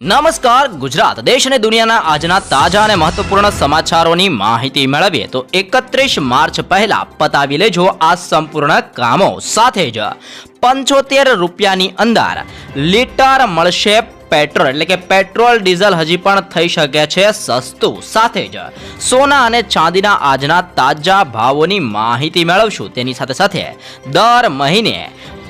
નમસ્કાર, ગુજરાત, દેશ અને દુનિયાના આજના તાજા અને મહત્વપૂર્ણ સમાચારોની માહિતી મેળવીએ તો એકત્રીસ માર્ચ પહેલા પતાવી લેજો આ સંપૂર્ણ કામો સાથે જ. પંચોતેર રૂપિયાની અંદર લીટર મળશે પેટ્રોલ, એટલે કે પેટ્રોલ ડીઝલ હજી પણ થઈ શકે છે સસ્તું. સાથે જ સોના અને ચાંદીના આજના તાજા ભાવોની માહિતી મેળવશું. તેની સાથે સાથે દર મહિને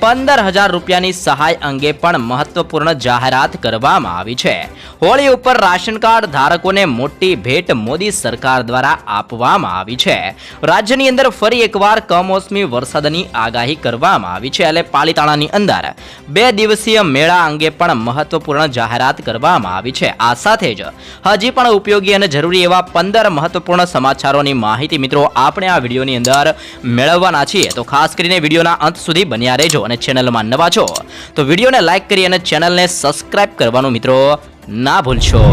પંદર હજાર રૂપિયાની સહાય અંગે પણ મહત્વપૂર્ણ જાહેરાત કરવામાં આવી છે. હોળી ઉપર રાશન કાર્ડ ધારકોને મોટી ભેટ મોદી સરકાર દ્વારા આપવામાં આવી છે. રાજ્યની અંદર ફરી એકવાર કમોસમી વરસાદની આગાહી કરવામાં આવી છે એટલે પાલીતાણાની અંદર. બે દિવસીય મેળા અંગે પણ મહત્વપૂર્ણ જાહેરાત કરવામાં આવી છે. આ સાથે જ હજી પણ ઉપયોગી અને જરૂરી એવા પંદર મહત્વપૂર્ણ સમાચારોની માહિતી મિત્રો, આપણે આ વિડીયોની અંદર મેળવવાના છીએ. તો ખાસ કરીને વિડીયોના અંત સુધી બન્યા રહેજો અને ચેનલમાં નવા છો તો વિડીયોને લાઇક કરી અને ચેનલને સબસ્ક્રાઇબ કરવાનું મિત્રો ના ભૂલશો.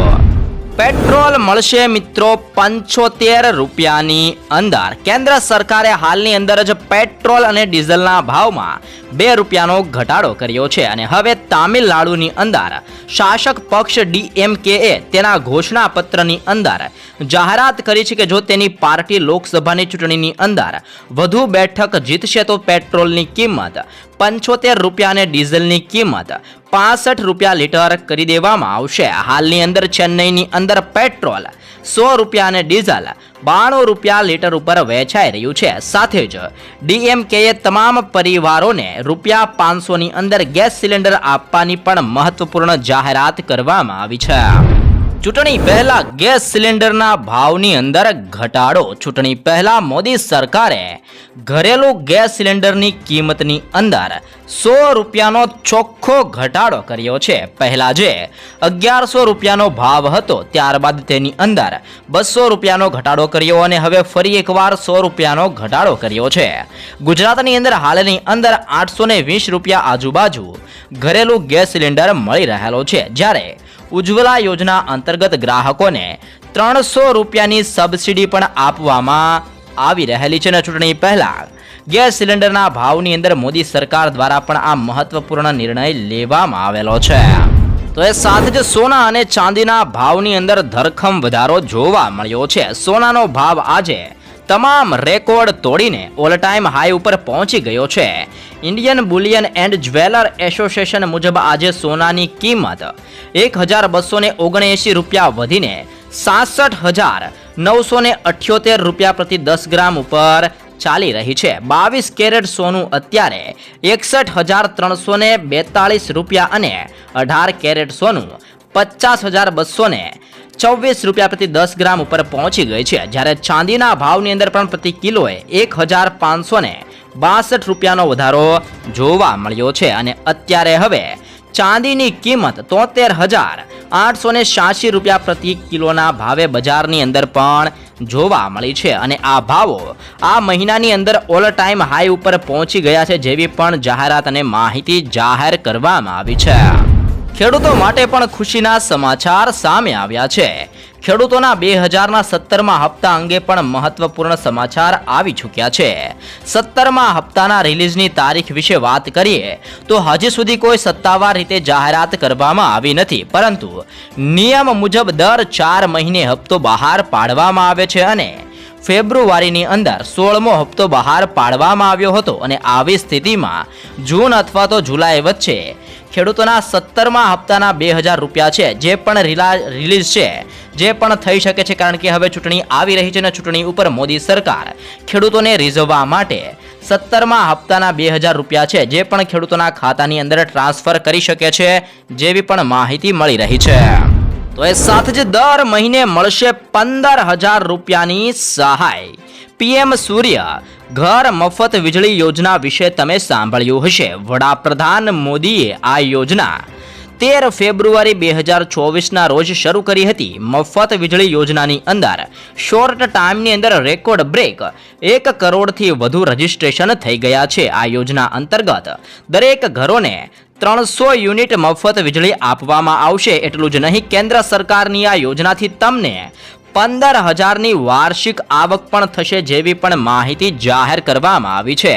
પેટ્રોલ મળશે મિત્રો પંચોતેર રૂપિયાની અંદર. કેન્દ્ર સરકારે હાલની અંદર જ પેટ્રોલ અને ડીઝલના ભાવમાં બે રૂપિયાનો ઘટાડો કર્યો છે અને હવે તામિલનાડુની અંદર શાસક પક્ષ ડીએમકેએ તેના ઘોષણાપત્રની અંદર જાહેરાત કરી છે કે જો તેની પાર્ટી લોકસભાની ચૂંટણીની અંદર વધુ બેઠક જીતશે તો પેટ્રોલની કિંમત પંચોતેર રૂપિયા અને ડીઝલની કિંમત પાસઠ રૂપિયા લીટર કરી દેવામાં આવશે. હાલની અંદર ચેન્નઈની અંદર પેટ્રોલ સો રૂપિયા અને ડીઝલ બાણું રૂપિયા લીટર ઉપર વેચાઈ રહ્યું છે. સાથે જ ડીએમકેએ તમામ પરિવારોને રૂપિયા પાંચસોની અંદર ગેસ સિલિન્ડર આપવાની પણ મહત્વપૂર્ણ જાહેરાત કરવામાં આવી છે. ચૂંટણી પહેલા ગેસ સિલિન્ડરના ભાવની અંદર ઘટાડો. ચૂંટણી પહેલા મોદી સરકારે ઘરેલું ગેસ સિલિન્ડરની કિંમતની અંદર સો રૂપિયાનો ચોખ્ખો ઘટાડો કર્યો છે. પહેલા જે અગિયારસો રૂપિયાનો ભાવ હતો, ત્યારબાદ તેની અંદર બસો રૂપિયાનો ઘટાડો કર્યો અને હવે ફરી એકવાર સો રૂપિયાનો ઘટાડો કર્યો છે. ગુજરાતની અંદર હાલની અંદર આઠસો વીસ રૂપિયા આજુબાજુ ઘરેલું ગેસ સિલિન્ડર મળી રહેલો છે. જ્યારે ઉજ્જવલા યોજના અંતર્ગત ગ્રાહકોને ત્રણસો રૂપિયાની સબસિડી પણ આપવામાં આવી રહેલી છે. અને ચૂંટણી પહેલાં ગેસ સિલિન્ડરના ભાવની અંદર મોદી સરકાર દ્વારા પણ આ મહત્વપૂર્ણ નિર્ણય લેવામાં આવેલો છે. તો એ સાથે જ સોના અને ચાંદીના ભાવની અંદર ધરખમ વધારો જોવા મળ્યો છે. સોનાનો ભાવ આજે તમામ રેકોર્ડ તોડીને ઓલ ટાઈમ હાઈ ઉપર પહોંચી ગયો છે. Indian bullion and jeweller association મુજબ આજે સોનાની કિંમત એક હજાર બસો ને ઓગણએંશી રૂપિયા વધીને સાસઠ હજાર નવસો ને અઠ્યોતેર રૂપિયા પ્રતિ દસ ગ્રામ ઉપર ચાલી રહી છે. બાવીસ કેરેટ સોનું અત્યારે એકસઠ હજાર ત્રણસો ને બેતાળીસ રૂપિયા અને અઢાર કેરેટ સોનું પચાસ હજાર બસો ને ચોવીસ રૂપિયા પ્રતિ દસ ગ્રામ ઉપર પહોંચી ગઈ છે. જ્યારે ચાંદીના ભાવની અંદર પણ પ્રતિ કિલોએ એક હજાર પાંચસો ને બાસઠ રૂપિયાનો વધારો જોવા મળ્યો છે અને અત્યારે હવે ચાંદીની કિંમત તોતેર હજાર આઠસો ને છ્યાસી રૂપિયા પ્રતિ કિલોના ભાવે બજારની અંદર પણ જોવા મળી છે અને આ ભાવો આ મહિનાની અંદર ઓલ ટાઈમ હાઈ ઉપર પહોંચી ગયા છે જેવી પણ જાહેરાત અને માહિતી જાહેર કરવામાં આવી છે. ખેડૂતો માટે પણ ખુશીના સમાચાર સામે આવ્યા છે. ખેડૂતોના બે હજારના સત્તરમાં હપ્તા અંગે પણ મહત્વપૂર્ણ સમાચાર આવી ચૂક્યા છે. સત્તરમાં હપ્તાના રિલીઝની તારીખ વિશે વાત કરીએ, તો હજી સુધી કોઈ સત્તાવાર રીતે જાહેરાત કરવામાં આવી નથી, પરંતુ નિયમ મુજબ દર ચાર મહિને હપ્તો બહાર પાડવામાં આવે છે અને ફેબ્રુઆરીની અંદર સોળમો હપ્તો બહાર પાડવામાં આવ્યો હતો અને આવી સ્થિતિમાં જૂન અથવા તો જુલાઈ વચ્ચે ખેડૂતોના સત્તરમાં હપ્તાના બે હજાર રૂપિયા છે, જે પણ રિલા, રિલીઝ છે, જે પણ થઈ શકે છે, કારણ કે હવે ચૂંટણી આવી રહી છે અને ચૂંટણી ઉપર મોદી સરકાર ખેડૂતોને રીઝવવા માટે સત્તરમાં હપ્તાના બે હજાર રૂપિયા છે, જે પણ ખેડૂતોના ખાતાની અંદર ટ્રાન્સફર કરી શકે છે, જેવી પણ માહિતી મળી રહી છે. તો એ સાથે જ દર મહિને મળશે પંદર હજાર રૂપિયાની સહાય. પીએમ સૂર્ય ઘર મફત વીજળી યોજના વિશે તમે સાંભળ્યું હશે. વડાપ્રધાન મોદીએ આ યોજના તેર ફેબ્રુઆરી બે હજાર ચોવીસના રોજ શરૂ કરી હતી. મફત વીજળી યોજનાની અંદર શોર્ટ ટાઈમની અંદર રેકોર્ડ બ્રેક એક કરોડથી વધુ રજીસ્ટ્રેશન થઈ ગયા છે. આ યોજના અંતર્ગત દરેક ઘરોને ત્રણસો યુનિટ મફત વીજળી આપવામાં આવશે. એટલું જ નહીં, કેન્દ્ર સરકારની આ યોજનાથી તમને પંદર હજારની વાર્ષિક આવક પણ થશે જેવી પણ માહિતી જાહેર કરવામાં આવી છે.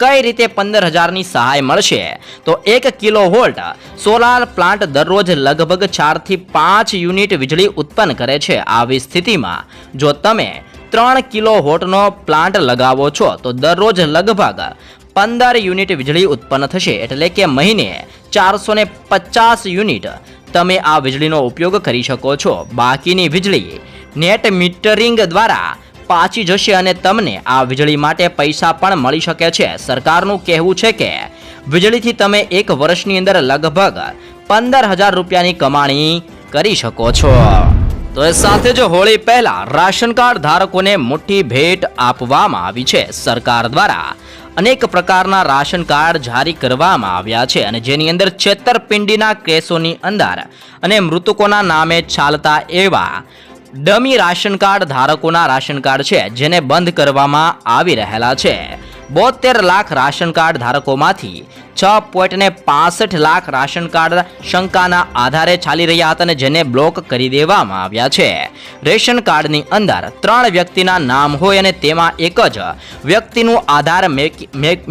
કઈ રીતે પંદર હજારની સહાય મળશે? તો એક કિલો વોલ્ટ સોલાર પ્લાન્ટ દરરોજ લગભગ ચારથી પાંચ યુનિટ વીજળી ઉત્પન્ન કરે છે આવી સ્થિતિમાં. જો તમે ત્રણ કિલો વોટનો પ્લાન્ટ લગાવો છો, તો દરરોજ લગભગ પંદર યુનિટ વીજળી ઉત્પન્ન થશે. એટલે કે મહિને ચારસો પચાસ યુનિટ તમે આ વીજળીનો ઉપયોગ કરી શકો છો. બાકીની વીજળી નેટ મીટરિંગ દ્વારા પાછી જશે અને તમને આ વીજળી માટે પૈસા પણ મળી શકે છે. સરકારનું કહેવું છે કે વીજળીથી તમે એક વર્ષની અંદર લગભગ પંદર હજાર રૂપિયાની કમાણી કરી શકો છો. તો એ સાથે જ હોળી પહેલા રાશન કાર્ડ ધારકોને મોટી ભેટ આપવામાં આવી છે. સરકાર દ્વારા અનેક પ્રકારના રાશન કાર્ડ જારી કરવામાં આવ્યા છે અને જેની અંદર છેતરપિંડીના કેસોની અંદર અને મૃતકોના નામે ચાલતા એવા ડમી રાશન કાર્ડ ધારકોના રાશન કાર્ડ છે, જેને બંધ કરવામાં આવી રહેલા છે. બોતેર લાખ રાશન કાર્ડ ધારકોમાંથી છ પોઈન્ટને પાસઠ લાખ રાશન કાર્ડ શંકાના આધારે ચાલી રહ્યા હતા અને જેને બ્લોક કરી દેવામાં આવ્યા છે. રેશન કાર્ડની અંદર ત્રણ વ્યક્તિના નામ હોય અને તેમાં એક જ વ્યક્તિનું આધાર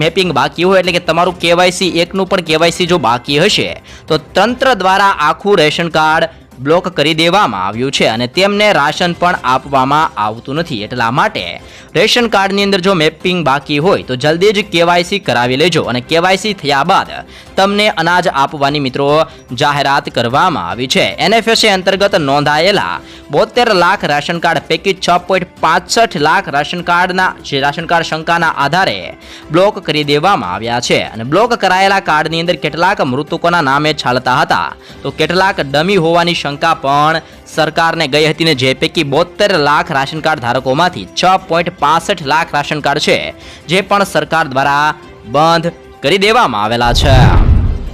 મેપિંગ બાકી હોય એટલે કે તમારું કેવાયસી એકનું પણ કેવાયસી જો બાકી હશે, તો તંત્ર દ્વારા આખું રેશન કાર્ડ બ્લોક કરી દેવામાં આવ્યું છે અને તેમને રાશન પણ આપવામાં આવતું નથી એટલા માટે રેશન કાર્ડની અંદર જો મેપિંગ બાકી હોય તો જલ્દી જ કેવાયસી કરાવી લેજો અને કેવાયસી થયા બાદ તમને અનાજ આપવાની મિત્રો જાહેરાત કરવામાં આવી છે. એનએફએસએ અંતર્ગત નોંધાયેલા બોતેર લાખ રાશન કાર્ડ પૈકી છ પોઈન્ટ પાંસઠ લાખ રાશન કાર્ડના જે રાશન કાર્ડ શંકાના આધારે બ્લોક કરી દેવામાં આવ્યા છે અને બ્લોક કરાયેલા કાર્ડની અંદર કેટલાક મૃતકોના નામે છાલતા હતા. તો કેટલાક ડમી હોવાની શંકા, પણ સરકારને ગઈ હતી ને જે પૈકી બોતેર લાખ રાશન કાર્ડ ધારકોમાંથી છ પોઈન્ટ પાસઠ લાખ રાશન કાર્ડ છે, જે પણ સરકાર દ્વારા બંધ કરી દેવામાં આવેલા છે.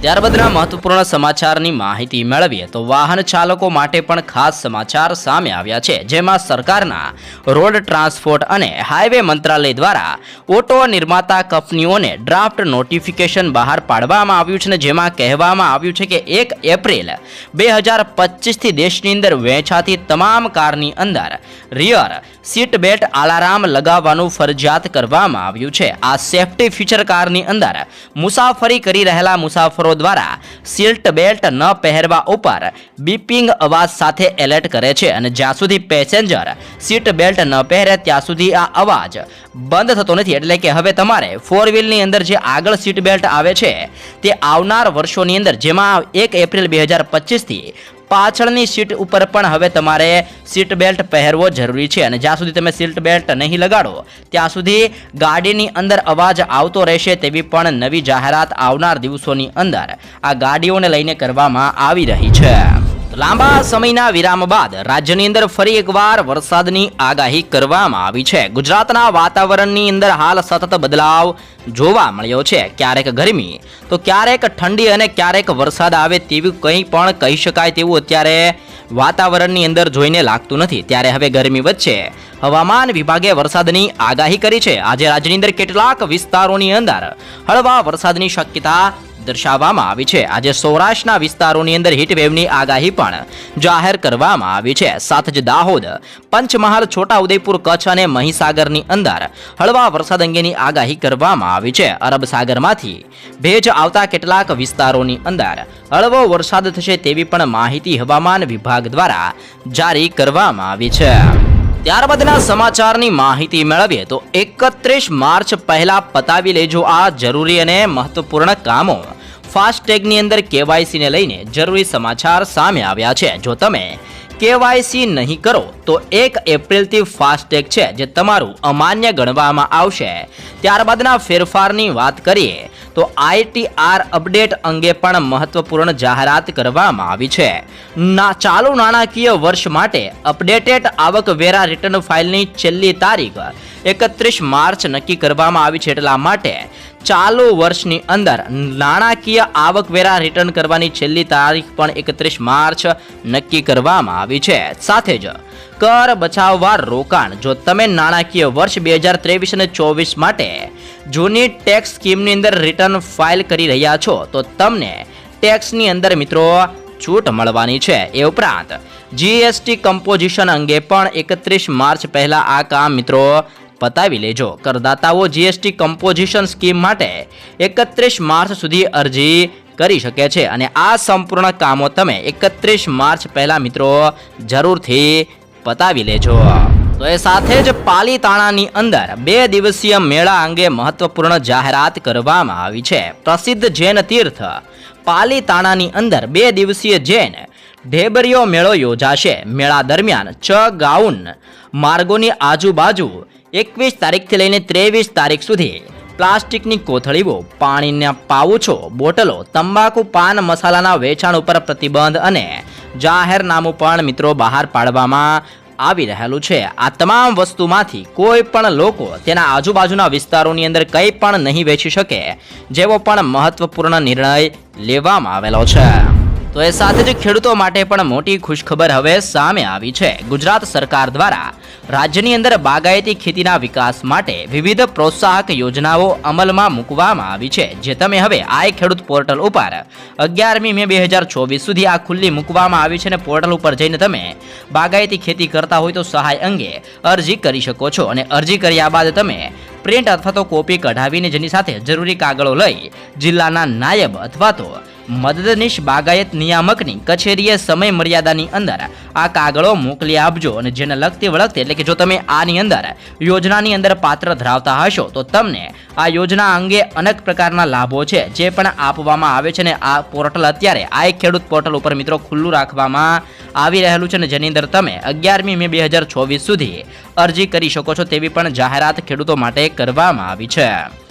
ત્યારબાદના મહત્વપૂર્ણ સમાચારની માહિતી મેળવીએ તો વાહન ચાલકો માટે પણ ખાસ સમાચાર સામે આવ્યા છે, જેમાં સરકારના રોડ ટ્રાન્સપોર્ટ અને હાઈવે મંત્રાલય દ્વારા ઓટો નિર્માતા કંપનીઓને ડ્રાફ્ટ નોટિફિકેશન બહાર પાડવામાં આવ્યું છે ને જેમાં કહેવામાં આવ્યું છે કે એક એપ્રિલ બે હજાર પચીસથી દેશની અંદર વેચાતી તમામ કારની અંદર રિયર સીટ બેલ્ટ અલાર્મ લગાવવાનું ફરજિયાત કરવામાં આવ્યું છે. આ સેફટી ફીચર કારની અંદર મુસાફરી કરી રહેલા મુસાફરો દ્વારા સીટ બેલ્ટ ન પહેરવા ઉપર બીપિંગ અવાજ સાથે એલર્ટ કરે છે અને જ્યાં સુધી પેસેન્જર સીટ બેલ્ટ ન પહેરે ત્યાં સુધી આ અવાજ બંધ થતો નથી. એટલે કે હવે તમારે ફોર વ્હીલની અંદર જે આગળ સીટ બેલ્ટ આવે છે તે આવનાર વર્ષોની અંદર, જેમાં એક એપ્રિલ બે હજાર પચીસથી પાછળની સીટ ઉપર પણ હવે તમારે સીટ બેલ્ટ પહેરવો જરૂરી છે અને જ્યાં સુધી તમે સીટ બેલ્ટ નહીં લગાડો, ત્યાં સુધી ગાડીની અંદર અવાજ આવતો રહેશે તેવી પણ નવી જાહેરાત આવનાર દિવસોની અંદર આ ગાડીઓને લઈને કરવામાં આવી રહી છે. લાંબા સમયના વિરામ બાદ રાજ્યની અંદર ફરી એકવાર વરસાદની આગાહી કરવામાં આવી છે. ગુજરાતના વાતાવરણની અંદર હાલ સતત બદલાવ જોવા મળ્યો છે. ક્યારેક ગરમી, તો ક્યારેક ઠંડી અને ક્યારેક વરસાદ આવે તેવું કંઈ પણ કહી શકાય તેવું અત્યારે વાતાવરણની અંદર જોઈને લાગતું નથી. ત્યારે હવે ગરમી વચ્ચે હવામાન વિભાગે વરસાદની આગાહી કરી છે. આજે રાજ્યની અંદર કેટલાક વિસ્તારોની અંદર હળવા વરસાદની શક્યતા દર્શાવવામાં આવી છે. આજે સૌરાષ્ટ્રના વિસ્તારોની અંદર હીટવેવની આગાહી પણ જાહેર કરવામાં આવી છે. સાથે જ દાહોદ, પંચમહાલ, છોટાઉદેપુર, કચ્છ અને મહીસાગરની અંદર હળવા વરસાદ અંગેની આગાહી કરવામાં આવી છે. અરબ સાગરમાંથી ભેજ આવતા કેટલાક વિસ્તારોની અંદર હળવો વરસાદ થશે તેવી પણ માહિતી હવામાન વિભાગ દ્વારા જારી કરવામાં આવી છે. ત્યારબાદના સમાચારની માહિતી મેળવીએ તો એકત્રીસ માર્ચ પહેલા પતાવી લેજો આ જરૂરી અને મહત્વપૂર્ણ કામો. ફાસ્ટેગની અંદર કેવાયસીને લઈને જરૂરી સમાચાર સામે આવ્યા છે. જો તમે કેવાયસી નહીં કરો, તો એક એપ્રિલથી ફાસ્ટેગ છે જે તમારું અમાન્ય ગણવામાં આવશે. ત્યારબાદના ફેરફારની વાત કરીએ, તો આઈટીઆર અપડેટ અંગે પણ મહત્વપૂર્ણ જાહેરાત કરવામાં આવી છે. ના, ચાલુ નાણાકીય વર્ષ માટે અપડેટેડ આવકવેરા રિટર્ન ફાઇલની છેલ્લી તારીખ એકત્રીસ માર્ચ નક્કી કરવામાં આવી છે એટલા માટે ચાલુ વર્ષની અંદર નાણાકીય આવકવેરા રિટર્ન કરવાની છેલ્લી તારીખ પણ એકત્રીસ માર્ચ નક્કી કરવામાં આવી છે. સાથે જ કર બચાવવા રોકાણ, જો તમે નાણાકીય વર્ષ બે હજાર ત્રેવીસ અને ચોવીસ માટે જૂની ટેક્સ સ્કીમની અંદર રિટર્ન ફાઇલ કરી રહ્યા છો, તો તમને ટેક્સની અંદર મિત્રો છૂટ મળવાની છે. એ ઉપરાંત જીએસટી કમ્પોઝિશન અંગે પણ એકત્રીસ માર્ચ પહેલાં આ કામ મિત્રો પતાવી લેજો. કરદાતાઓ જીએસટી કમ્પોઝિશન સ્કીમ માટે એકત્રીસ માર્ચ સુધી અરજી કરી શકે છે અને આ સંપૂર્ણ કામો તમે એકત્રીસ માર્ચ પહેલા મિત્રો જરૂરથી પતાવી લેજો. તો એ સાથે જ પાલીતાણાની અંદર બે દિવસીય મેળા અંગે મહત્વપૂર્ણ જાહેરાત કરવામાં આવી છે. પ્રસિદ્ધ જૈન તીર્થ પાલીતાણાની અંદર બે દિવસીય જૈન ઢેબરિયો મેળો યોજાશે. મેળા દરમિયાન ચ ગાઉન માર્ગોની આજુબાજુ એકવીસ તારીખથી લઈને ત્રેવીસ તારીખ સુધી પ્લાસ્ટિકની કોથળીઓ પાણીના પાઉચો, બોટલો, તંબાકુ, પાન, મસાલાના વેચાણ ઉપર પ્રતિબંધ અને જાહેરનામું પણ મિત્રો બહાર પાડવામાં આવી રહેલું છે. આ તમામ વસ્તુમાંથી કોઈ પણ લોકો તેના આજુબાજુના વિસ્તારોની અંદર કંઈ પણ નહીં વેચી શકે, જેવો પણ મહત્વપૂર્ણ નિર્ણય લેવામાં આવેલો છે. તો એ સાથે જ ખેડૂતો માટે પણ મોટી ખુશખબર હવે સામે આવી છે. ગુજરાત સરકાર દ્વારા રાજ્યની અંદર બાગાયતી ખેતીના વિકાસ માટે વિવિધ પ્રોત્સાહક યોજનાઓ અમલમાં મૂકવામાં આવી છે, જે તમે હવે આઈ ખેડૂત પોર્ટલ ઉપર અગિયારમી મે બે હજાર ચોવીસ સુધી આ ખુલ્લી મૂકવામાં આવી છે અને પોર્ટલ ઉપર જઈને તમે બાગાયતી ખેતી કરતા હોય તો સહાય અંગે અરજી કરી શકો છો અને અરજી કર્યા બાદ તમે પ્રિન્ટ અથવા તો કોપી કઢાવીને જેની સાથે જરૂરી કાગળો લઈ જિલ્લાના નાયબ અથવા તો મદદનીશ બાગાયત નિયામકની કચેરીએ સમય મર્યાદાની અંદર આ કાગળો મોકલી આપજો અને જેને લગતી વળગતી, એટલે કે જો તમે આની અંદર યોજનાની અંદર પાત્ર ધરાવતા હશો, તો તમને આ યોજના અંગે અનેક પ્રકારના લાભો છે, જે પણ આપવામાં આવે છે ને આ પોર્ટલ અત્યારે, આ એક ખેડૂત પોર્ટલ ઉપર મિત્રો ખુલ્લું રાખવામાં આવી રહેલું છે ને જેની અંદર તમે અગિયારમી મે બે હજાર ચોવીસ સુધી અરજી કરી શકો છો તેવી પણ જાહેરાત ખેડૂતો માટે કરવામાં આવી છે.